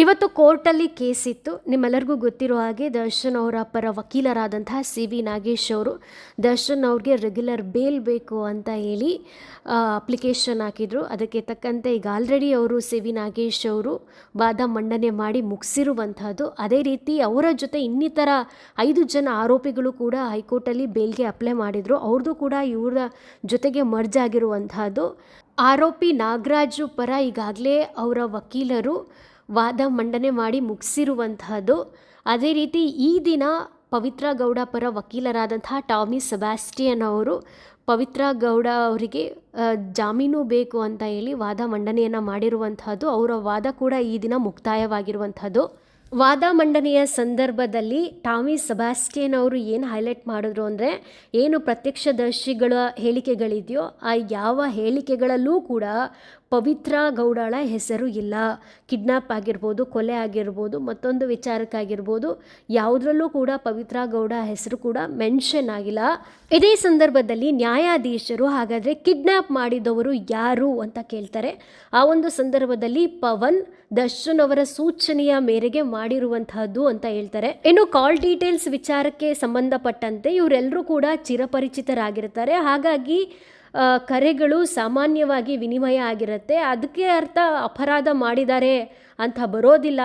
ಇವತ್ತು ಕೋರ್ಟಲ್ಲಿ ಕೇಸ್ ಇತ್ತು ನಿಮ್ಮೆಲ್ಲರಿಗೂ ಗೊತ್ತಿರೋ ಹಾಗೆ ದರ್ಶನ್ ಅವರ ಪರ ವಕೀಲರಾದಂತಹ ಸಿ ವಿ ನಾಗೇಶ್ ಅವರು ದರ್ಶನ್ ಅವ್ರಿಗೆ ರೆಗ್ಯುಲರ್ ಬೇಲ್ ಬೇಕು ಅಂತ ಹೇಳಿ ಅಪ್ಲಿಕೇಶನ್ ಹಾಕಿದರು. ಅದಕ್ಕೆ ತಕ್ಕಂತೆ ಈಗ ಆಲ್ರೆಡಿ ಅವರು ಸಿ ವಿ ನಾಗೇಶ್ ಅವರು ವಾದ ಮಂಡನೆ ಮಾಡಿ ಮುಗಿಸಿರುವಂತಹದ್ದು. ಅದೇ ರೀತಿ ಅವರ ಜೊತೆ ಇನ್ನಿತರ ಐದು ಜನ ಆರೋಪಿಗಳು ಕೂಡ ಹೈಕೋರ್ಟಲ್ಲಿ ಬೇಲ್ಗೆ ಅಪ್ಲೈ ಮಾಡಿದರು. ಅವ್ರದ್ದು ಕೂಡ ಇವರ ಜೊತೆಗೆ ಮರ್ಜ್ ಆಗಿರುವಂತಹದ್ದು. ಆರೋಪಿ ನಾಗರಾಜು ಪರ ಈಗಾಗಲೇ ಅವರ ವಕೀಲರು ವಾದ ಮಂಡನೆ ಮಾಡಿ ಮುಗಿಸಿರುವಂತಹದ್ದು. ಅದೇ ರೀತಿ ಈ ದಿನ ಪವಿತ್ರ ಗೌಡ ಪರ ವಕೀಲರಾದಂತಹ ಟಾಮಿ ಸೆಬಾಸ್ಟಿಯನ್ ಅವರು ಪವಿತ್ರ ಗೌಡ ಅವರಿಗೆ ಜಾಮೀನು ಬೇಕು ಅಂತ ಹೇಳಿ ವಾದ ಮಂಡನೆಯನ್ನು ಮಾಡಿರುವಂತಹದ್ದು. ಅವರ ವಾದ ಕೂಡ ಈ ದಿನ ಮುಕ್ತಾಯವಾಗಿರುವಂಥದ್ದು ವಾದ ಮಂಡನೆಯ ಸಂದರ್ಭದಲ್ಲಿ ಟಾಮಿ ಸಬಾಸ್ಟಿಯನ್ ಅವರು ಏನು ಹೈಲೈಟ್ ಮಾಡಿದ್ರು ಅಂದರೆ ಏನು ಪ್ರತ್ಯಕ್ಷದರ್ಶಿಗಳ ಹೇಳಿಕೆಗಳಿದೆಯೋ, ಆ ಯಾವ ಹೇಳಿಕೆಗಳಲ್ಲೂ ಕೂಡ ಪವಿತ್ರ ಗೌಡಾಳ ಹೆಸರು ಇಲ್ಲ. ಕಿಡ್ನಾಪ್ ಆಗಿರ್ಬೋದು, ಕೊಲೆ ಆಗಿರ್ಬೋದು, ಮತ್ತೊಂದು ವಿಚಾರಕ್ಕಾಗಿರ್ಬೋದು ಯಾವುದರಲ್ಲೂ ಕೂಡ ಪವಿತ್ರ ಗೌಡ ಹೆಸರು ಕೂಡ ಮೆನ್ಷನ್ ಆಗಿಲ್ಲ. ಇದೇ ಸಂದರ್ಭದಲ್ಲಿ ನ್ಯಾಯಾಧೀಶರು ಹಾಗಾದರೆ ಕಿಡ್ನಾಪ್ ಮಾಡಿದವರು ಯಾರು ಅಂತ ಕೇಳ್ತಾರೆ. ಆ ಒಂದು ಸಂದರ್ಭದಲ್ಲಿ ಪವನ್ ದರ್ಶನ್ ಅವರ ಸೂಚನೆಯ ಮೇರೆಗೆ ಮಾಡಿರುವಂತಹದ್ದು ಅಂತ ಹೇಳ್ತಾರೆ. ಇನ್ನು ಕಾಲ್ ಡೀಟೇಲ್ಸ್ ವಿಚಾರಕ್ಕೆ ಸಂಬಂಧಪಟ್ಟಂತೆ ಇವರೆಲ್ಲರೂ ಕೂಡ ಚಿರಪರಿಚಿತರಾಗಿರ್ತಾರೆ. ಹಾಗಾಗಿ ಕರೆಗಳು ಸಾಮಾನ್ಯವಾಗಿ ವಿನಿಮಯ ಆಗಿರುತ್ತೆ. ಅದಕ್ಕೆ ಅರ್ಥ ಅಪರಾಧ ಮಾಡಿದ್ದಾರೆ ಅಂತ ಬರೋದಿಲ್ಲ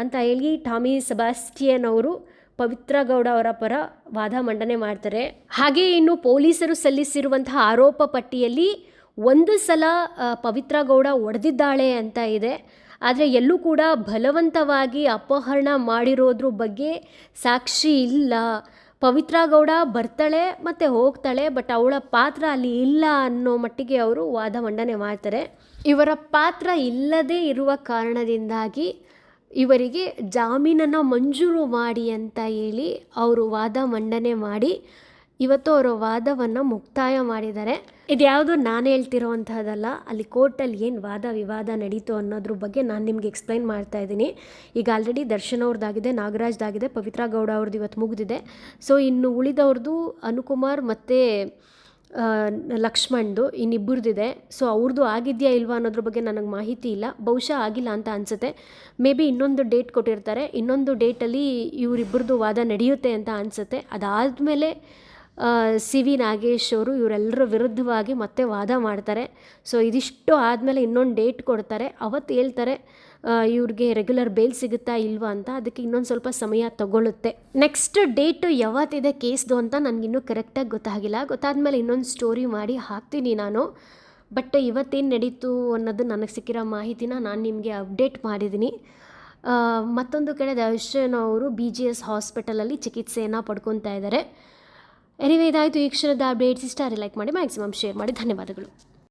ಅಂತ ಹೇಳಿ ಟಾಮಿ ಸಬಾಸ್ಟಿಯನ್ ಅವರು ಪವಿತ್ರ ಗೌಡ ಅವರ ಪರ ವಾದ ಮಂಡನೆ ಮಾಡ್ತಾರೆ. ಹಾಗೆ ಇನ್ನು ಪೊಲೀಸರು ಸಲ್ಲಿಸಿರುವಂತಹ ಆರೋಪ ಪಟ್ಟಿಯಲ್ಲಿ ಒಂದು ಸಲ ಪವಿತ್ರ ಗೌಡ ಒಡೆದಿದ್ದಾಳೆ ಅಂತ ಇದೆ. ಆದರೆ ಎಲ್ಲೂ ಕೂಡ ಬಲವಂತವಾಗಿ ಅಪಹರಣ ಮಾಡಿರೋದ್ರ ಬಗ್ಗೆ ಸಾಕ್ಷಿ ಇಲ್ಲ. ಪವಿತ್ರ ಗೌಡ ಬರ್ತಾಳೆ ಮತ್ತು ಹೋಗ್ತಾಳೆ ಬಟ್ ಅವಳ ಪಾತ್ರ ಅಲ್ಲಿ ಇಲ್ಲ ಅನ್ನೋ ಮಟ್ಟಿಗೆ ಅವರು ವಾದ ಮಂಡನೆ ಮಾಡ್ತಾರೆ. ಇವರ ಪಾತ್ರ ಇಲ್ಲದೇ ಇರುವ ಕಾರಣದಿಂದಾಗಿ ಇವರಿಗೆ ಜಾಮೀನನ್ನು ಮಂಜೂರು ಮಾಡಿ ಅಂತ ಹೇಳಿ ಅವರು ವಾದ ಮಂಡನೆ ಮಾಡಿ ಇವತ್ತು ಅವರ ವಾದವನ್ನು ಮುಕ್ತಾಯ ಮಾಡಿದ್ದಾರೆ. ಇದ್ಯಾವುದು ನಾನು ಹೇಳ್ತಿರೋವಂಥದ್ದಲ್ಲ ಅಲ್ಲಿ ಕೋರ್ಟಲ್ಲಿ ಏನು ವಾದ ವಿವಾದ ನಡೀತು ಅನ್ನೋದ್ರ ಬಗ್ಗೆ ನಾನು ನಿಮಗೆ ಎಕ್ಸ್ಪ್ಲೈನ್ ಮಾಡ್ತಾ ಇದ್ದೀನಿ. ಈಗ ಆಲ್ರೆಡಿ ದರ್ಶನ್ ಅವ್ರದ್ದಾಗಿದೆ, ನಾಗರಾಜ್ದಾಗಿದೆ, ಪವಿತ್ರ ಗೌಡ ಅವ್ರದ್ದು ಇವತ್ತು ಮುಗಿದಿದೆ. ಸೊ ಇನ್ನು ಉಳಿದವ್ರದ್ದು ಅನುಕುಮಾರ್ ಮತ್ತು ಲಕ್ಷ್ಮಣ್ದು ಇನ್ನಿಬ್ಬರದಿದೆ ಸೊ ಅವ್ರದ್ದು ಆಗಿದೆಯಾ ಇಲ್ವಾ ಅನ್ನೋದ್ರ ಬಗ್ಗೆ ನನಗೆ ಮಾಹಿತಿ ಇಲ್ಲ. ಬಹುಶಃ ಆಗಿಲ್ಲ ಅಂತ ಅನಿಸುತ್ತೆ. ಮೇ ಬಿ ಇನ್ನೊಂದು ಡೇಟ್ ಕೊಟ್ಟಿರ್ತಾರೆ. ಇನ್ನೊಂದು ಡೇಟಲ್ಲಿ ಇವರಿಬ್ಬರದು ವಾದ ನಡೆಯುತ್ತೆ ಅಂತ ಅನಿಸುತ್ತೆ. ಅದಾದಮೇಲೆ ಸಿ ವಿ ನಾಗೇಶ್ ಅವರು ಇವರೆಲ್ಲರ ವಿರುದ್ಧವಾಗಿ ಮತ್ತೆ ವಾದ ಮಾಡ್ತಾರೆ. ಸೊ ಇದಿಷ್ಟು ಆದಮೇಲೆ ಇನ್ನೊಂದು ಡೇಟ್ ಕೊಡ್ತಾರೆ. ಅವತ್ತು ಹೇಳ್ತಾರೆ ಇವ್ರಿಗೆ ರೆಗ್ಯುಲರ್ ಬೇಲ್ ಸಿಗುತ್ತಾ ಇಲ್ವಾ ಅಂತ. ಅದಕ್ಕೆ ಇನ್ನೊಂದು ಸ್ವಲ್ಪ ಸಮಯ ತಗೊಳ್ಳುತ್ತೆ ನೆಕ್ಸ್ಟ್ ಡೇಟು ಯಾವತ್ತಿದೆ ಕೇಸ್ದು ಅಂತ ನನಗಿನ್ನೂ ಕರೆಕ್ಟಾಗಿ ಗೊತ್ತಾಗಿಲ್ಲ. ಗೊತ್ತಾದಮೇಲೆ ಇನ್ನೊಂದು ಸ್ಟೋರಿ ಮಾಡಿ ಹಾಕ್ತೀನಿ ನಾನು. ಬಟ್ ಇವತ್ತೇನು ನಡೀತು ಅನ್ನೋದು ನನಗೆ ಸಿಕ್ಕಿರೋ ಮಾಹಿತಿನ ನಾನು ನಿಮಗೆ ಅಪ್ಡೇಟ್ ಮಾಡಿದ್ದೀನಿ. ಮತ್ತೊಂದು ಕಡೆ ದರ್ಶನ್ ಅವರು ಬಿ ಜಿ ಎಸ್ ಹಾಸ್ಪಿಟಲಲ್ಲಿ ಚಿಕಿತ್ಸೆಯನ್ನು ಪಡ್ಕೊತಾ ಇದ್ದಾರೆ. ಎನಿವೆ ಇದಾಯಿತು ಈ ಕ್ಷಣದ ಅಪ್ಡೇಟ್ಸ್ ಇಷ್ಟ ಲೈಕ್ ಮಾಡಿ ಮ್ಯಾಕ್ಸಿಮಮ್ ಶೇರ್ ಮಾಡಿ. ಧನ್ಯವಾದಗಳು.